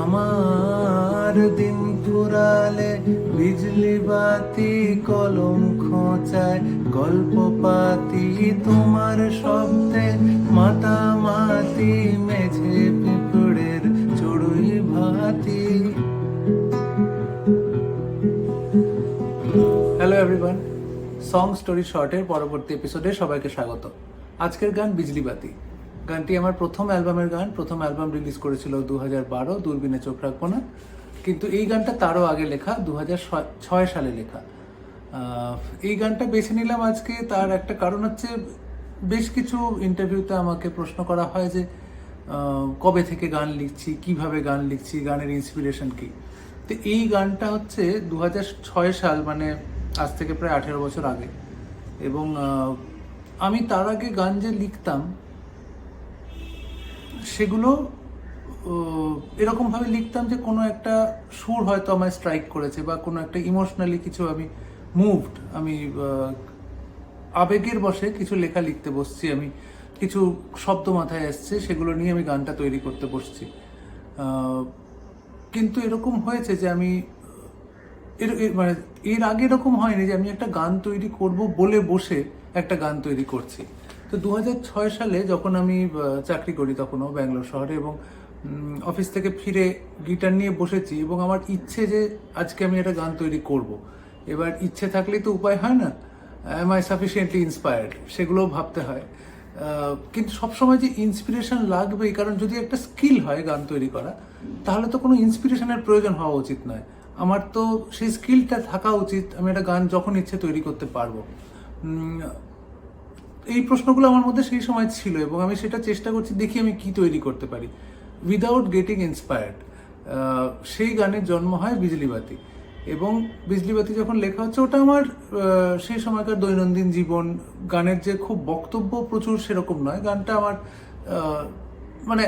আমার দিন ফুরালে বিজলি বাতি কলম খোঁচায়, গল্প পাতি তোমার শব্দে মাতামাতি মেঝে পিঁপড়ের চড়ুই ভাতি। হ্যালো এভরিওয়ান সং স্টোরি শর্টের পরবর্তী এপিসোডে সবাইকে স্বাগত। আজকের গান বিজলিবাতি গানটি আমার প্রথম অ্যালবামের গান, প্রথম অ্যালবাম রিলিজ করেছিল দু হাজার বারো, দূরবীনে চোখ রাখব না। কিন্তু এই গানটা তারও আগে লেখা দু ছয় সালে লেখা। এই গানটা বেছে নিলাম আজকে। তার একটা কারণ হচ্ছে বেশ কিছু ইন্টারভিউতে আমাকে প্রশ্ন করা হয় যে কবে থেকে গান লিখছি, কীভাবে গান লিখছি, গানের ইন্সপিরেশন কি? তো এই গানটা হচ্ছে দু ছয় সাল মানে আজ থেকে প্রায় আঠেরো বছর আগে। এবং আমি তার আগে গান যে লিখতাম সেগুলো এরকমভাবে লিখতাম যে কোনো একটা সুর হয়তো আমায় স্ট্রাইক করেছে বা কোনো একটা ইমোশনালি কিছু আমি মুভড আমি আবেগের বসে কিছু লেখা লিখতে বসছি, আমি কিছু শব্দ মাথায় আসছে, সেগুলো নিয়ে আমি গানটা তৈরি করতে বসছি। কিন্তু এরকম হয়েছে যে আমি এর মানে এর আগে এরকম হয়নি যে আমি একটা গান তৈরি করব বলে বসে একটা গান তৈরি করছি। তো দু সালে যখন আমি চাকরি করি তখনও ব্যাঙ্গালোর শহরে এবং অফিস থেকে ফিরে গিটার নিয়ে বসেছি এবং আমার ইচ্ছে যে আজকে আমি একটা গান তৈরি করব। এবার ইচ্ছে থাকলেই তো উপায় হয় না। এম আই সাফিসিয়েন্টলি ইন্সপায়ার্ড সেগুলোও ভাবতে হয়। কিন্তু সবসময় যে ইন্সপিরেশন লাগবেই কারণ যদি একটা স্কিল হয় গান তৈরি করা, তাহলে তো কোনো ইন্সপিরেশনের প্রয়োজন হওয়া উচিত নয়। আমার তো সেই স্কিলটা থাকা উচিত। আমি একটা গান যখন ইচ্ছে তৈরি করতে পারব। এই প্রশ্নগুলো আমার মধ্যে সেই সময় ছিল এবং আমি সেটা চেষ্টা করছি দেখি আমি কি তৈরি করতে পারি। উইদাউট গেটিং ইন্সপায়ার্ড সেই গানের জন্ম হয় বিজলিবাতি এবং বিজলিবাতি যখন লেখা হচ্ছে, ওটা আমার সেই সময়কার দৈনন্দিন জীবন। গানের যে খুব বক্তব্য প্রচুর সেরকম নয়। গানটা আমার মানে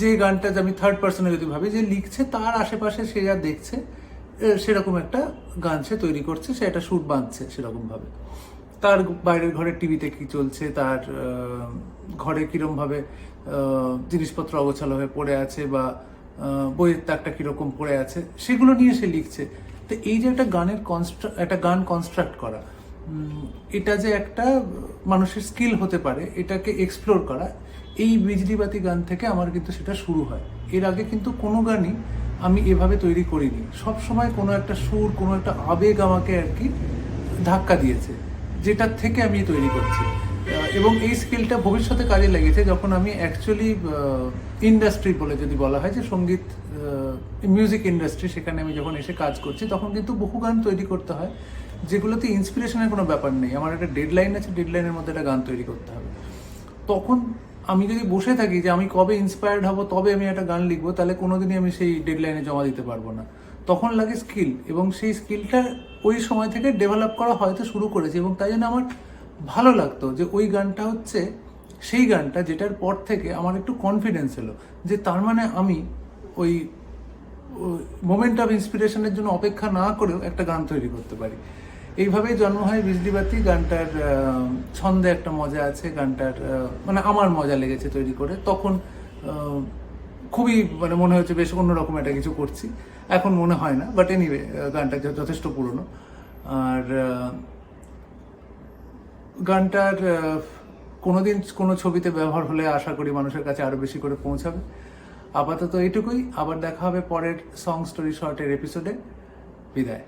যে গানটা যে আমি থার্ড পার্সনে যদি ভাবি, যে লিখছে, তার আশেপাশে সে যা দেখছে সেরকম একটা গান সে তৈরি করছে, সে একটা সুর বাঁধছে সেরকম ভাবে তার বাইরের ঘরের টিভিতে কি চলছে, তার ঘরে কিরম ভাবে জিনিসপত্র অগোছালো হয়ে পড়ে আছে বা বইয়ের তাকটা কীরকম পড়ে আছে, সেগুলো নিয়ে সে লিখছে। তো এই যে একটা গানের কনস্ট্রাক্ট একটা গান কনস্ট্রাক্ট করা এটা যে একটা মানুষের স্কিল হতে পারে, এটাকে এক্সপ্লোর করা, এই বিজলিবাতি গান থেকে আমার কিন্তু সেটা শুরু হয়। এর আগে কিন্তু কোনো গানই আমি এভাবে তৈরি করিনি। সব সময় কোনো একটা সুর, কোনো একটা আবেগ আমাকে আর কি ধাক্কা দিয়েছে। যেটার থেকে আমি তৈরি করছি। এবং এই স্কিলটা ভবিষ্যতে কাজে লেগেছে যখন আমি অ্যাকচুয়ালি ইন্ডাস্ট্রি বলে যদি বলা হয়, যে সংগীত মিউজিক ইন্ডাস্ট্রি সেখানে আমি যখন এসে কাজ করছি, তখন কিন্তু বহু গান তৈরি করতে হয়, যেগুলোতে ইন্সপিরেশনের কোনো ব্যাপার নেই। আমার একটা ডেডলাইন আছে ডেডলাইনের মধ্যে একটা গান তৈরি করতে হবে। তখন আমি যদি বসে থাকি যে আমি কবে ইন্সপায়ার্ড হব, তবে আমি একটা গান লিখব, তাহলে কোনোদিনই আমি সেই ডেডলাইনে জমা দিতে পারব না। তখন লাগে স্কিল এবং সেই স্কিলটা ওই সময় থেকে ডেভেলপ করা হয়তো শুরু করেছি এবং তাই জন্য আমার ভালো লাগতো যে ওই গানটা হচ্ছে সেই গানটা যেটার পর থেকে আমার একটু কনফিডেন্স এলো যে তার মানে আমি ওই মোমেন্ট অফ ইন্সপিরেশনের জন্য অপেক্ষা না করেও একটা গান তৈরি করতে পারি। এইভাবেই জন্ম হয় বিজলিবাতি গানটার ছন্দে একটা মজা আছে। গানটার মানে আমার মজা লেগেছে তৈরি করে। তখন খুবই মানে মনে হয়েছে বেশ অন্যরকম একটা কিছু করছি। এখন মনে হয় না বাট এনিওয়ে গানটা যথেষ্ট পুরনো। আর গানটার কোনো দিন কোনো ছবিতে ব্যবহার হলে আশা করি মানুষের কাছে আরও বেশি করে পৌঁছাবে। আপাতত এটুকুই আবার দেখা হবে পরের সং স্টোরি শর্টের এপিসোডে বিদায়।